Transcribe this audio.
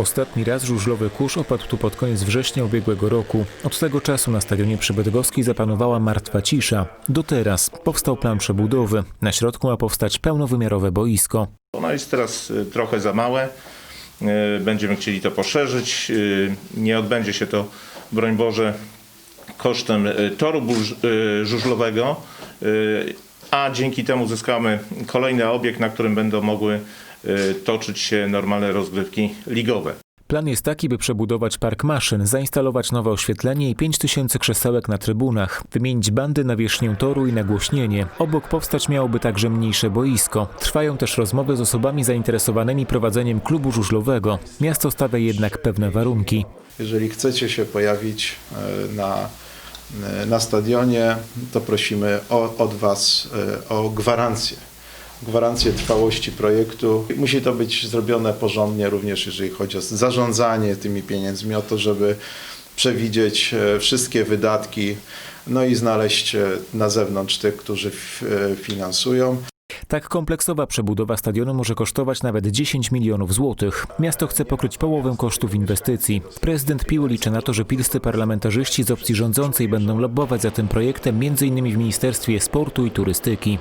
Ostatni raz żużlowy kurz opadł tu pod koniec września ubiegłego roku. Od tego czasu na stadionie przy Bydgoskiej zapanowała martwa cisza. Do teraz powstał plan przebudowy. Na środku ma powstać pełnowymiarowe boisko. Ono jest teraz y, trochę za małe. Y, Będziemy chcieli to poszerzyć. Y, Nie odbędzie się to, broń Boże, kosztem toru żużlowego, a dzięki temu zyskamy kolejny obiekt, na którym będą mogły toczyć się normalne rozgrywki ligowe. Plan jest taki, by przebudować park maszyn, zainstalować nowe oświetlenie i 5000 krzesełek na trybunach, wymienić bandy na wierzchnię toru i nagłośnienie. Obok powstać miałoby także mniejsze boisko. Trwają też rozmowy z osobami zainteresowanymi prowadzeniem klubu żużlowego. Miasto stawia jednak pewne warunki. Jeżeli chcecie się pojawić e, na, e, na stadionie, to prosimy o, od Was e, o gwarancję. Gwarancję trwałości projektu. Musi to być zrobione porządnie, również jeżeli chodzi o zarządzanie tymi pieniędzmi, o to, żeby przewidzieć e, wszystkie wydatki, no i znaleźć e, na zewnątrz tych, którzy e, finansują. Tak kompleksowa przebudowa stadionu może kosztować nawet 10 milionów złotych. Miasto chce pokryć połowę kosztów inwestycji. Prezydent Piły liczy na to, że pilscy parlamentarzyści z opcji rządzącej będą lobbować za tym projektem m.in. w Ministerstwie Sportu i Turystyki.